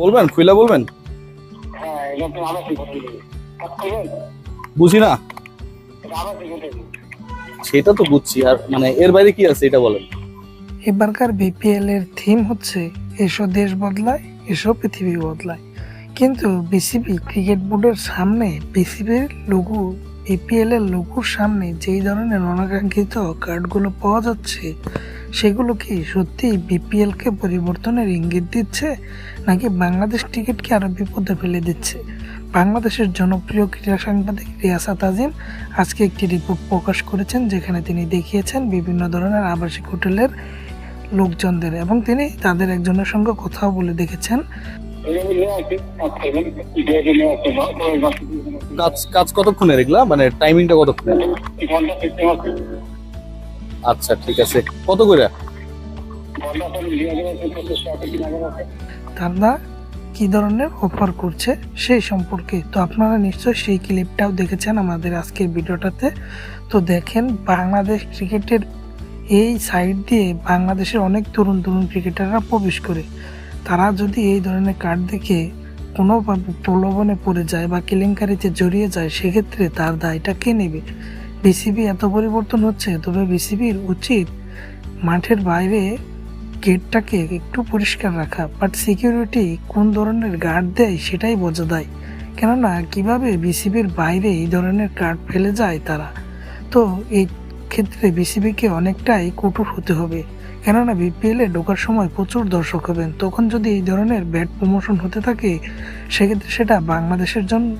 বলবেন? খুইলা বলবেন? হ্যাঁ বুঝি না। সেটা তো বুঝছি। আর মানে এর বাইরে কি আছে এটা বলেন। এবারকার বিপিএল এর থিম হচ্ছে এসো দেশ বদলায় এসো পৃথিবী বদলায়। কিন্তু বিসিবি ক্রিকেট বোর্ডের সামনে বিসিবির লঘু বিপিএল এর লঘুর সামনে যেই ধরনের অনাকাঙ্ক্ষিত কার্ডগুলো পাওয়া যাচ্ছে সেগুলো কি সত্যিই বিপিএলকে পরিবর্তনের ইঙ্গিত দিচ্ছে, নাকি বাংলাদেশ ক্রিকেটকে আরও বিপদে ফেলে দিচ্ছে? বাংলাদেশের জনপ্রিয় ক্রীড়া সাংবাদিক রিয়াসাত আজিম আজকে একটি রিপোর্ট প্রকাশ করেছেন, যেখানে তিনি দেখিয়েছেন বিভিন্ন ধরনের আবাসিক হোটেলের লোকজনদের এবং তিনি তাদের একজনের সঙ্গে কথাও বলে দেখেছেন। কাজ কাজ কতক্ষণের এগুলা? মানে টাইমিংটা কতক্ষণের? আচ্ছা ঠিক আছে। কত করে? তারা কি ধরনের অফার করছে সেই সম্পর্কে? তো আপনারা নিশ্চয়ই সেই ক্লিপটাও দেখেছেন আমাদের আজকের ভিডিওটাতে। তো দেখেন, বাংলাদেশ ক্রিকেটের এই সাইড দিয়ে বাংলাদেশের অনেক তরুণ তরুণ ক্রিকেটাররা প্রবেশ করে। তারা যদি এই ধরনের কার্ড দেখে কোনোভাবে প্রলোভনে পড়ে যায় বা কেলেঙ্কারিতে জড়িয়ে যায়, সেক্ষেত্রে তার দায়টা কে নেবে? বিসিবি এত পরিবর্তন হচ্ছে, তবে বিসিবির উচিত মাঠের বাইরে গেটটাকে একটু পরিষ্কার রাখা। বাট সিকিউরিটি কোন ধরনের গার্ড দেয় সেটাই বোঝা দেয় কেননা কীভাবে বিসিবির বাইরে এই ধরনের কার্ড ফেলে যায় তারা? তো এই ক্ষেত্রে বিসিবিকে অনেকটাই কঠোর হতে হবে। কেননা বিপিএলে ঢোকার সময় প্রচুর দর্শক হবেন। তখন যদি এই ধরনের ব্যাট প্রমোশন হতে থাকে সেক্ষেত্রে সেটা বাংলাদেশের জন্য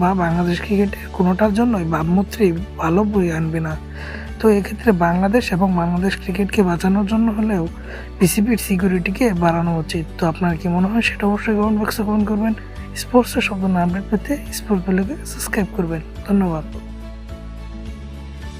বা বাংলাদেশ ক্রিকেটের কোনোটার জন্যই বামমূত্রী ভালো বই আনবে না। তো এক্ষেত্রে বাংলাদেশ এবং বাংলাদেশ ক্রিকেটকে বাঁচানোর জন্য হলেও বিসিবির সিকিউরিটিকে বাড়ানো উচিত। তো আপনার কি মনে হয় সেটা অবশ্যই কমেন্ট বক্সে কমেন্ট করবেন। স্পোর্টসের শব্দ না আপডেট পেতে স্পোর্টস পেলেকে সাবস্ক্রাইব করবেন। ধন্যবাদ।